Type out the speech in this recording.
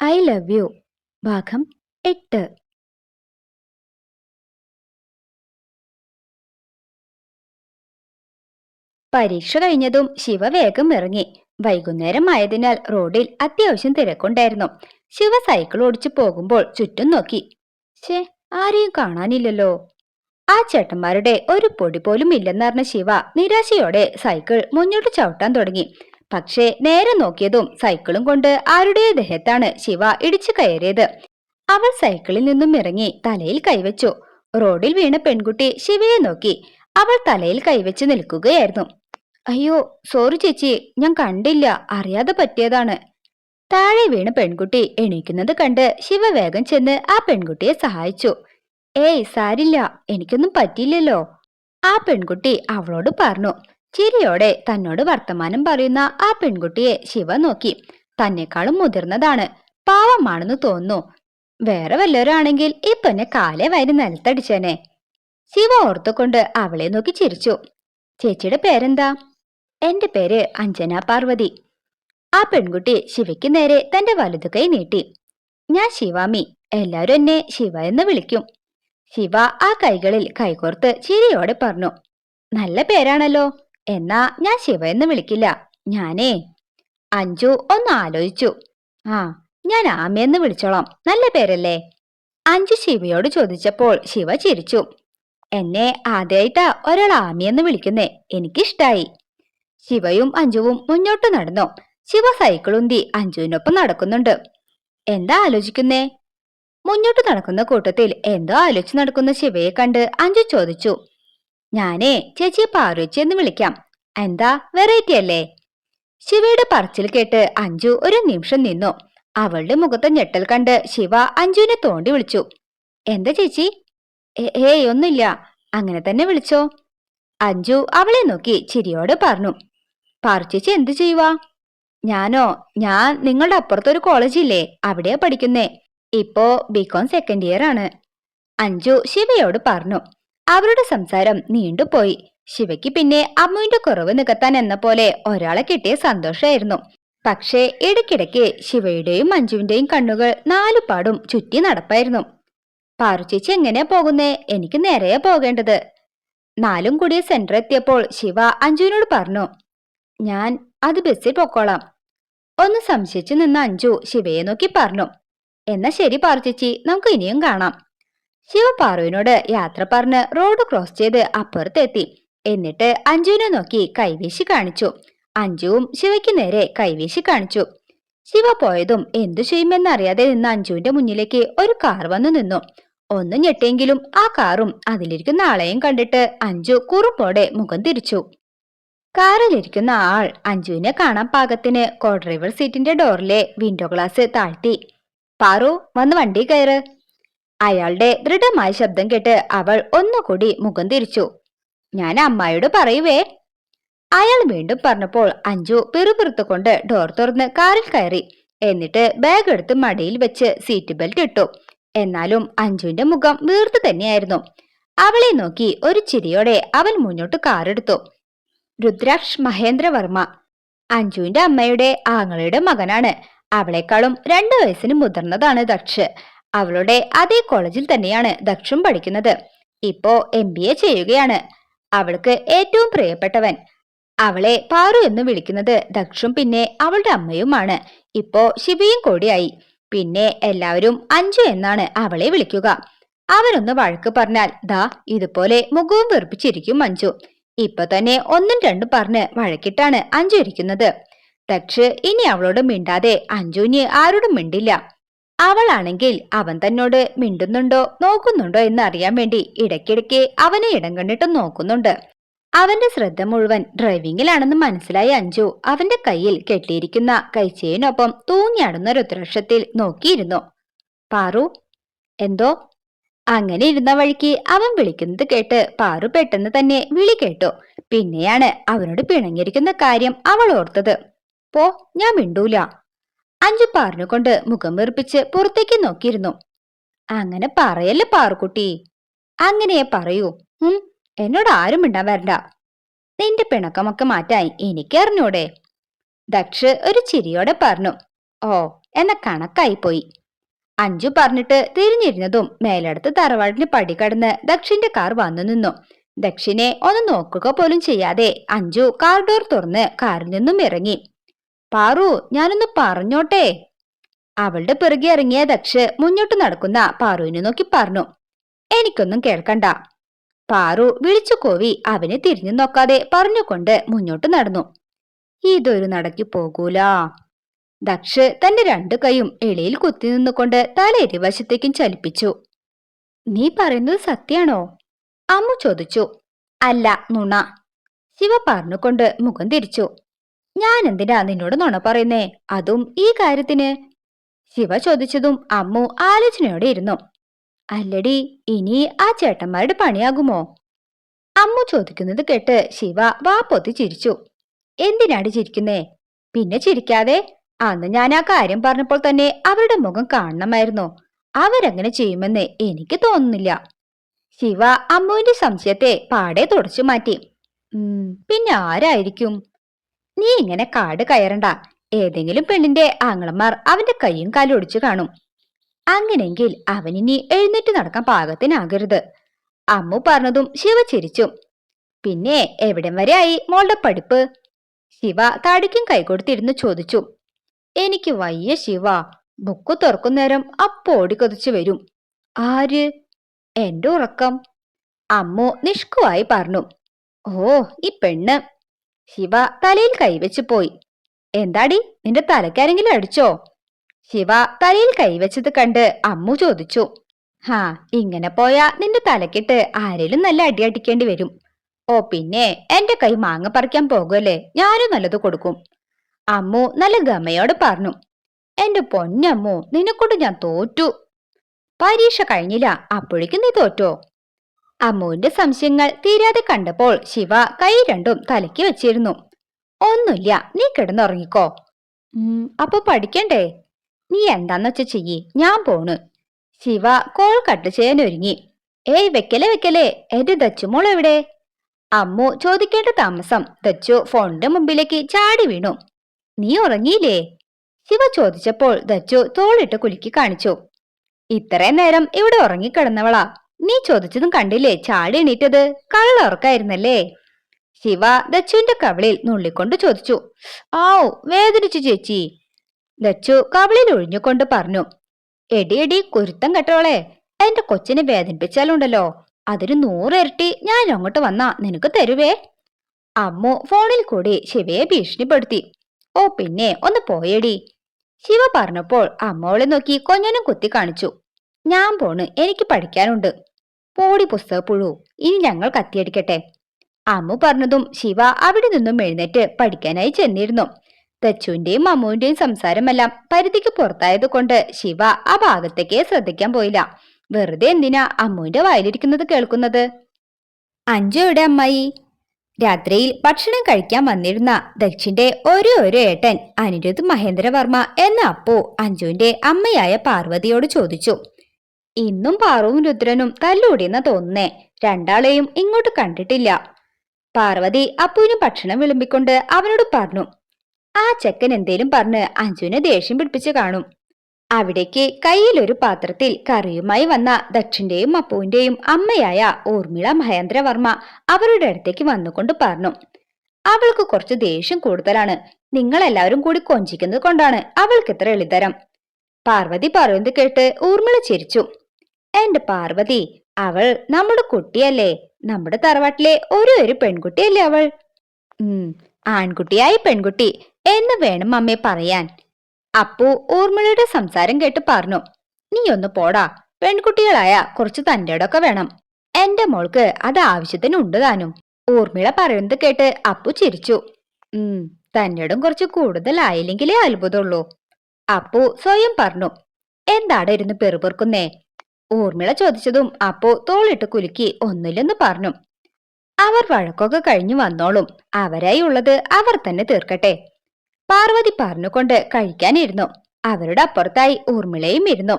I love you ഭാഗം എട്ട്. പരീക്ഷ കഴിഞ്ഞതും ശിവ വേഗം ഇറങ്ങി. വൈകുന്നേരം ആയതിനാൽ റോഡിൽ അത്യാവശ്യം തിരക്കുണ്ടായിരുന്നു. ശിവ സൈക്കിൾ ഓടിച്ചു പോകുമ്പോൾ ചുറ്റും നോക്കി. ഛേ ആരെയും കാണാനില്ലല്ലോ. ആ ചേട്ടന്മാരുടെ ഒരു പൊടി പോലും ഇല്ലെന്നറിഞ്ഞ ശിവ നിരാശയോടെ സൈക്കിൾ മുന്നോട്ട് ചവിട്ടാൻ തുടങ്ങി. പക്ഷേ നേരെ നോക്കിയതും സൈക്കിളും കൊണ്ട് ആരുടെ ദേഹത്താണ് ശിവ ഇടിച്ചു കയറിയത്. അവൾ സൈക്കിളിൽ നിന്നും ഇറങ്ങി തലയിൽ കൈവച്ചു. റോഡിൽ വീണ പെൺകുട്ടി ശിവയെ നോക്കി. അവൾ തലയിൽ കൈവച്ച് നിൽക്കുകയായിരുന്നു. അയ്യോ സോറി ചേച്ചി ഞാൻ കണ്ടില്ല. അറിയാതെ പറ്റിയതാണ്. താഴെ വീണ പെൺകുട്ടി എണീക്കുന്നത് കണ്ട് ശിവ വേഗം ചെന്ന് ആ പെൺകുട്ടിയെ സഹായിച്ചു. ഏയ് സാരില്ല. എനിക്കൊന്നും പറ്റിയില്ലല്ലോ. ആ പെൺകുട്ടി അവളോട് പറഞ്ഞു. ചിരിയോടെ തന്നോട് വർത്തമാനം പറയുന്ന ആ പെൺകുട്ടിയെ ശിവ നോക്കി. തന്നെക്കാളും മുതിർന്നതാണ്. പാവമാണെന്ന് തോന്നുന്നു. വേറെ വല്ലവരാണെങ്കിൽ ഇപ്പൊ എന്നെ കാലെ വരി നിലത്തടിച്ചേനെ. ശിവ ഓർത്തുകൊണ്ട് അവളെ നോക്കി ചിരിച്ചു. ചേച്ചിയുടെ പേരെന്താ? എന്റെ പേര് അഞ്ജന പാർവതി. ആ പെൺകുട്ടി ശിവയ്ക്ക് നേരെ തന്റെ വലുതു കൈ നീട്ടി. ഞാൻ ശിവാമി. എല്ലാവരും എന്നെ ശിവ എന്ന് വിളിക്കും. ശിവ ആ കൈകളിൽ കൈകോർത്ത് ചിരിയോടെ പറഞ്ഞു. നല്ല പേരാണല്ലോ. എന്നാ ഞാൻ ശിവ എന്ന് വിളിക്കില്ല. ഞാനേ അഞ്ജു ഒന്ന് ആലോചിച്ചു. ആ ഞാൻ ആമയെന്ന് വിളിച്ചോളാം. നല്ല പേരല്ലേ? അഞ്ജു ശിവയോട് ചോദിച്ചപ്പോൾ ശിവ ചിരിച്ചു. എന്നെ ആദ്യമായിട്ടാ ഒരാൾ ആമിയെന്ന് വിളിക്കുന്നേ. എനിക്കിഷ്ടായി. ശിവയും അഞ്ജുവും മുന്നോട്ട് നടന്നു. ശിവ സൈക്കിളുന്തി അഞ്ജുവിനൊപ്പം നടക്കുന്നുണ്ട്. എന്താ ആലോചിക്കുന്നേ? മുന്നോട്ട് നടക്കുന്ന കൂട്ടത്തിൽ എന്തോ ആലോചിച്ച് നടക്കുന്ന ശിവയെ കണ്ട് അഞ്ജു ചോദിച്ചു. ഞാനേ ചേച്ചി പാറുച്ചി എന്ന് വിളിക്കാം. എന്താ? വെറൈറ്റി അല്ലേ? ശിവയുടെ പറച്ചിൽ കേട്ട് അഞ്ജു ഒരു നിമിഷം നിന്നു. അവളുടെ മുഖത്തെ ഞെട്ടൽ കണ്ട് ശിവ അഞ്ജുവിനെ തോണ്ടി വിളിച്ചു. എന്താ ചേച്ചി? ഏയ് ഒന്നുമില്ല. അങ്ങനെ തന്നെ വിളിച്ചോ? അഞ്ജു അവളെ നോക്കി ചിരിയോടെ പറഞ്ഞു. പാർച്ചേച്ചി എന്ത് ചെയ്യുവാ? ഞാനോ? ഞാൻ നിങ്ങളുടെ അപ്പുറത്തൊരു കോളേജില്ലേ അവിടെയാ പഠിക്കുന്നേ. ഇപ്പോ ബികോം സെക്കൻഡ് ഇയർ ആണ്. അഞ്ജു ശിവയോട് പറഞ്ഞു. അവരുടെ സംസാരം നീണ്ടുപോയി ശിവയ്ക്ക് പിന്നെ അമ്മുവിന്റെ കുറവ് നികത്താൻ എന്ന പോലെ ഒരാളെ കിട്ടിയ സന്തോഷമായിരുന്നു പക്ഷേ ഇടയ്ക്കിടയ്ക്ക് ശിവയുടെയും മഞ്ജുവിന്റെയും കണ്ണുകൾ നാലുപാടും ചുറ്റി നടപ്പായിരുന്നു. പാറുചേച്ചി എങ്ങനെയാ പോകുന്നേ? എനിക്ക് നേരെയാ പോകേണ്ടത്. നാലും കൂടിയ സെന്റർ എത്തിയപ്പോൾ ശിവ അഞ്ജുവിനോട് പറഞ്ഞു ഞാൻ അത് ബസ്സിൽ പൊക്കോളാം. ഒന്ന് സംശയിച്ചു നിന്ന അഞ്ജു ശിവയെ നോക്കി പറഞ്ഞു എന്നാ ശരി പാറുചേച്ചി നമുക്ക് ഇനിയും കാണാം. ശിവ പാറുവിനോട് യാത്ര പറഞ്ഞ് റോഡ് ക്രോസ് ചെയ്ത് അപ്പുറത്തെത്തി. എന്നിട്ട് അഞ്ജുവിനെ നോക്കി കൈവീശി കാണിച്ചു. അഞ്ജുവും ശിവയ്ക്ക് നേരെ കൈവീശി കാണിച്ചു. ശിവ പോയതും എന്തു ചെയ്യുമെന്നറിയാതെ നിന്ന അഞ്ജുവിന്റെ മുന്നിലേക്ക് ഒരു കാർ വന്നു നിന്നു. ഒന്നു ഞെട്ടിയെങ്കിലും ആ കാറും അതിലിരിക്കുന്ന ആളെയും കണ്ടിട്ട് അഞ്ജു കുറുപ്പോടെ മുഖം തിരിച്ചു. കാറിലിരിക്കുന്ന ആൾ അഞ്ജുവിനെ കാണാൻ പാകത്തിന് കോ ഡ്രൈവർ സീറ്റിന്റെ ഡോറിലെ വിൻഡോ ഗ്ലാസ് താഴ്ത്തി. പാറു വന്ന് വണ്ടി കയറ്. അയാളുടെ ദൃഢമായ ശബ്ദം കേട്ട് അവൾ ഒന്നുകൂടി മുഖം തിരിച്ചു. ഞാൻ അമ്മായിയോട് പറയുവേ. അയാൾ വീണ്ടും പറഞ്ഞപ്പോൾ അഞ്ജു പിറുപിറുത്തുകൊണ്ട് ഡോർ തുറന്ന് കാറിൽ കയറി. എന്നിട്ട് ബാഗ് എടുത്ത് മടിയിൽ വെച്ച് സീറ്റ് ബെൽറ്റ് ഇട്ടു. എന്നാലും അഞ്ജുവിന്റെ മുഖം വീർത്തു തന്നെയായിരുന്നു. അവളെ നോക്കി ഒരു ചിരിയോടെ അവൻ മുന്നോട്ട് കാറെടുത്തു രുദ്രാക്ഷ് മഹേന്ദ്രവർമ്മ. അഞ്ജുവിന്റെ അമ്മയുടെ ആങ്ങളുടെ മകനാണ്. അവളെക്കാളും രണ്ടു വയസ്സിന് മുതിർന്നതാണ് ദക്ഷ്. അവളുടെ അതേ കോളേജിൽ തന്നെയാണ് ദക്ഷും പഠിക്കുന്നത്. ഇപ്പോ എം ബി എ ചെയ്യുകയാണ്. അവൾക്ക് ഏറ്റവും പ്രിയപ്പെട്ടവൻ. അവളെ പാറു എന്ന് വിളിക്കുന്നത് ദക്ഷും പിന്നെ അവളുടെ അമ്മയുമാണ്. ഇപ്പോ ശിവയും കൂടിയായി. പിന്നെ എല്ലാവരും അഞ്ചു എന്നാണ് അവളെ വിളിക്കുക. അവരൊന്ന് വഴക്ക് പറഞ്ഞാൽ ദാ ഇതുപോലെ മുഖവും വെറുപ്പിച്ചിരിക്കും മഞ്ജു ഇപ്പൊ തന്നെ ഒന്നും രണ്ടും പറഞ്ഞ് വഴക്കിട്ടാണ് അഞ്ചു ഇരിക്കുന്നത്. ദക്ഷ് ഇനി അവളോട് മിണ്ടാതെ അഞ്ജുവിന് ആരോടും മിണ്ടില്ല. അവളാണെങ്കിൽ അവൻ തന്നോട് മിണ്ടുന്നുണ്ടോ നോക്കുന്നുണ്ടോ എന്ന് അറിയാൻ വേണ്ടി ഇടയ്ക്കിടയ്ക്ക് അവനെ ഇടം കണ്ടിട്ട് നോക്കുന്നുണ്ട്. അവന്റെ ശ്രദ്ധ മുഴുവൻ ഡ്രൈവിംഗിലാണെന്ന് മനസ്സിലായ അഞ്ജു അവന്റെ കയ്യിൽ കെട്ടിയിരിക്കുന്ന കൈച്ചേനൊപ്പം തൂങ്ങിയാടുന്ന രുദ്രാക്ഷത്തിൽ നോക്കിയിരുന്നു. പാറു എന്തോ? അങ്ങനെ ഇരുന്ന വഴിക്ക് അവൻ വിളിക്കുന്നത് കേട്ട് പാറു പെട്ടെന്ന് തന്നെ വിളി കേട്ടു. പിന്നെയാണ് അവനോട് പിണങ്ങിയിരിക്കുന്ന കാര്യം അവൾ ഓർത്തത്. പോ ഞാൻ മിണ്ടൂല. അഞ്ചു പറഞ്ഞുകൊണ്ട് മുഖം വീർപ്പിച്ച് പുറത്തേക്ക് നോക്കിയിരുന്നു. അങ്ങനെ പറയല്ലേ പാറുക്കുട്ടി? അങ്ങനെ പറയൂ. ഉം എന്നോട് ആരും മിണ്ടാൻ വരണ്ട. നിന്റെ പിണക്കമൊക്കെ മാറ്റാൻ എനിക്ക് അറിഞ്ഞൂടെ ദക്ഷ് ഒരു ചിരിയോടെ പറഞ്ഞു. ഓ എന്ന കണക്കായി പോയി അഞ്ചു പറഞ്ഞിട്ട് തിരിഞ്ഞിരുന്നതും മേലടുത്ത് തറവാടിന് പടി കടന്ന് ദക്ഷിന്റെ കാർ വന്നു നിന്നു. ദക്ഷിനെ ഒന്ന് നോക്കുക പോലും ചെയ്യാതെ അഞ്ചു കാർ ഡോർ തുറന്ന് കാറിൽ നിന്നും ഇറങ്ങി. പാറു ഞാനൊന്ന് പറഞ്ഞോട്ടെ? അവളുടെ പിറകെ ഇറങ്ങിയ ദക്ഷ് മുന്നോട്ട് നടക്കുന്ന പാറുവിനെ നോക്കി പറഞ്ഞു. എനിക്കൊന്നും കേൾക്കണ്ട. പാറു വിളിച്ചു കോവി അവനെ തിരിഞ്ഞു നോക്കാതെ പറഞ്ഞുകൊണ്ട് മുന്നോട്ട് നടന്നു. ഇതൊരു നടക്കി പോകൂല. ദക്ഷ് തന്റെ രണ്ടു കൈയും എളിയിൽ കുത്തി നിന്നുകൊണ്ട് തല ഇരുവശത്തേക്കും ചലിപ്പിച്ചു. നീ പറയുന്നത് സത്യാണോ? അമ്മു ചോദിച്ചു. അല്ല നുണ. ശിവ പറഞ്ഞുകൊണ്ട് മുഖം തിരിച്ചു. ഞാൻ എന്തിനാ നിന്നോട് നുണ പറയുന്നേ? അതും ഈ കാര്യത്തിന്. ശിവ ചോദിച്ചതും അമ്മു ആലോചനയോടെ ഇരുന്നു. അല്ലടി ഇനി ആ ചേട്ടന്മാരുടെ പണിയാകുമോ? അമ്മു ചോദിക്കുന്നത് കേട്ട് ശിവ വാ പൊത്തി ചിരിച്ചു. എന്തിനാണ് ചിരിക്കുന്നേ? പിന്നെ ചിരിക്കാതെ? അന്ന് ഞാൻ ആ കാര്യം പറഞ്ഞപ്പോൾ തന്നെ അവരുടെ മുഖം കാണണമായിരുന്നു. അവരങ്ങനെ ചെയ്യുമെന്ന് എനിക്ക് തോന്നുന്നില്ല. ശിവ അമ്മുവിന്റെ സംശയത്തെ പാടെ തുടച്ചു മാറ്റി. "ഉം, പിന്നെ ആരായിരിക്കും? നീ ഇങ്ങനെ കാട് കയറണ്ട. ഏതെങ്കിലും പെണ്ണിന്റെ ആങ്ങളമാർ അവന്റെ കൈയും കാലും ഒടിച്ചു കാണും. അങ്ങനെങ്കിൽ അവനിനി എഴുന്നേറ്റ് നടക്കാൻ പാകത്തിനാകരുത്. അമ്മു പറഞ്ഞതും ശിവ ചിരിച്ചു പിന്നെ എവിടം വരെ ആയി മോളുടെ പഠിപ്പ്? ശിവ താടിക്കും കൈകൊടുത്തിരുന്ന് ചോദിച്ചു. എനിക്ക് വയ്യ ശിവ. ബുക്ക് തുറക്കുന്നേരം അപ്പോ ഓടിക്കൊതിച്ചു വരും. ആര്? എന്റെ ഉറക്കം. അമ്മു നിഷ്കുവായി പറഞ്ഞു. ഓ ഈ പെണ്ണ്. ശിവ തലയിൽ കൈവച്ചു പോയി. എന്താടി? നിന്റെ തലക്കാരെങ്കിലും അടിച്ചോ? ശിവ തലയിൽ കൈവച്ചത് കണ്ട് അമ്മു ചോദിച്ചു. ഹാ ഇങ്ങനെ പോയാ നിന്റെ തലക്കിട്ട് ആരേലും നല്ല അടി അടിക്കേണ്ടി വരും. ഓ പിന്നെ എന്റെ കൈ മാങ്ങ പറിക്കാൻ പോകുമല്ലേ ഞാനും നല്ലത് കൊടുക്കും. അമ്മു നല്ല ഗമയോട് പറഞ്ഞു. എന്റെ പൊന്നമ്മു നിന്നെക്കൊണ്ട് ഞാൻ തോറ്റു. പരീക്ഷ കഴിഞ്ഞില്ല അപ്പോഴേക്കും നീ തോറ്റോ? അമ്മുവിന്റെ സംശയങ്ങൾ തീരാതെ കണ്ടപ്പോൾ ശിവ കൈ രണ്ടും തലയ്ക്ക് വെച്ചിരുന്നു. ഒന്നുമില്ല നീ കിടന്നുറങ്ങിക്കോ. അപ്പൊ പഠിക്കണ്ടേ? നീ എന്താന്ന് വെച്ച ചെയ്യ് ഞാൻ പോണു. ശിവ കോൾ കട്ട് ചെയ്യാൻ ഒരുങ്ങി. ഏയ് വെക്കലേ വെക്കലേ എന്റെ ദച്ചുമോൾ എവിടെ? അമ്മു ചോദിക്കേണ്ട താമസം ദച്ചു ഫോണിന്റെ മുമ്പിലേക്ക് ചാടി വീണു. നീ ഉറങ്ങിയില്ലേ? ശിവ ചോദിച്ചപ്പോൾ ദച്ചു തോളിട്ട് കുലുക്കി കാണിച്ചു. ഇത്രയും നേരം ഇവിടെ ഉറങ്ങിക്കിടന്നവളാ. നീ ചോദിച്ചതും കണ്ടില്ലേ? ചാടി എണീറ്റത്? കള്ളുറക്കായിരുന്നല്ലേ ശിവ ദച്ചുവിന്റെ കവളിൽ നുള്ളിക്കൊണ്ട് ചോദിച്ചു. ആവു വേദനിച്ചു ചേച്ചി. ദച്ചു കവളിൽ ഒഴിഞ്ഞുകൊണ്ട് പറഞ്ഞു. എടി എടി കുരുത്തം കെട്ടോളെ എന്റെ കൊച്ചിനെ വേദനിപ്പിച്ചാലുണ്ടല്ലോ. അതിന് നൂറിരട്ടി ഞാൻ അങ്ങോട്ട് വന്നാ നിനക്ക് തരുവേ? അമ്മു ഫോണിൽ കൂടി ശിവയെ ഭീഷണിപ്പെടുത്തി. ഓ പിന്നെ ഒന്ന് പോയടി. ശിവ പറഞ്ഞപ്പോൾ അമ്മോളെ നോക്കി കൊഞ്ഞനും കുത്തി കാണിച്ചു. ഞാൻ പോണ് എനിക്ക് പഠിക്കാനുണ്ട്. പോടി പുസ്തകപ്പുഴു. ഇനി ഞങ്ങൾ കത്തിയടിക്കട്ടെ. അമ്മു പറഞ്ഞതും ശിവ അവിടെ നിന്നും എഴുന്നേറ്റ് പഠിക്കാനായി ചെന്നിരുന്നു. തച്ചുവിന്റെയും അമ്മുവിന്റെയും സംസാരമെല്ലാം പരിധിക്ക് പുറത്തായത് കൊണ്ട് ശിവ ആ ഭാഗത്തേക്ക് ശ്രദ്ധിക്കാൻ പോയില്ല. വെറുതെ എന്തിനാ അമ്മുവിന്റെ വായിലിരിക്കുന്നത് കേൾക്കുന്നത്? അഞ്ചു എവിടെ അമ്മായി? രാത്രിയിൽ ഭക്ഷണം കഴിക്കാൻ വന്നിരുന്ന ദക്ഷിന്റെ ഒരു ഒരു ഏട്ടൻ അനിരുദ്ധ് മഹേന്ദ്രവർമ്മ എന്ന അപ്പു അഞ്ജുവിന്റെ അമ്മയായ പാർവതിയോട് ചോദിച്ചു. ഇന്നും പാറുവും രുദ്രനും തല്ലൂടിയെന്ന് തോന്നേ രണ്ടാളെയും ഇങ്ങോട്ട് കണ്ടിട്ടില്ല. പാർവതി അപ്പുവിന് ഭക്ഷണം വിളമ്പിക്കൊണ്ട് അവനോട് പറഞ്ഞു ആ ചെക്കൻ എന്തേലും പറഞ്ഞ് അഞ്ജുവിനെ ദേഷ്യം പിടിപ്പിച്ച് കാണും. അവിടേക്ക് കയ്യിലൊരു പാത്രത്തിൽ കറിയുമായി വന്ന ദക്ഷിന്റെയും അപ്പുവിന്റെയും അമ്മയായ ഊർമിള മഹേന്ദ്രവർമ്മ അവരുടെ അടുത്തേക്ക് വന്നുകൊണ്ട് പറഞ്ഞു അവൾക്ക് കുറച്ച് ദേഷ്യം കൂടുതലാണ്. നിങ്ങൾ എല്ലാവരും കൂടി കൊഞ്ചിക്കുന്നത് കൊണ്ടാണ് അവൾക്ക് ഇത്ര എളിതരം. പാർവതി പറയുന്നത് കേട്ട് ഊർമിള ചിരിച്ചു. എന്റെ പാർവതി അവൾ നമ്മുടെ കുട്ടിയല്ലേ. നമ്മുടെ തറവാട്ടിലെ ഒരു ഒരു പെൺകുട്ടിയല്ലേ അവൾ. ആൺകുട്ടിയായി പെൺകുട്ടി എന്ന് വേണം അമ്മേ പറയാൻ. അപ്പു ഊർമിളയുടെ സംസാരം കേട്ട് പറഞ്ഞു നീ ഒന്ന് പോടാ. പെൺകുട്ടികളായ കുറച്ച് തന്റെടൊക്കെ വേണം. എന്റെ മോൾക്ക് അത് ആവശ്യത്തിന് ഉണ്ട് താനും. ഊർമിള പറയുന്നത് കേട്ട് അപ്പു ചിരിച്ചു. ഉം തന്നോടും കുറച്ച് കൂടുതലായില്ലെങ്കിലേ അത്ഭുതമുള്ളൂ. അപ്പു സ്വയം പറഞ്ഞു എന്താടെ ഇരുന്ന് പെറുപെറുക്കുന്നേ? ഊർമിള ചോദിച്ചതും അപ്പോ തോളിട്ട് കുലുക്കി ഒന്നില്ലെന്ന് പറഞ്ഞു. അവർ വഴക്കൊക്കെ കഴിഞ്ഞു വന്നോളും. അവരായി ഉള്ളത് അവർ തന്നെ തീർക്കട്ടെ. പാർവതി പറഞ്ഞുകൊണ്ട് കഴിക്കാനിരുന്നു. അവരുടെ അപ്പുറത്തായി ഊർമിളയും ഇരുന്നു.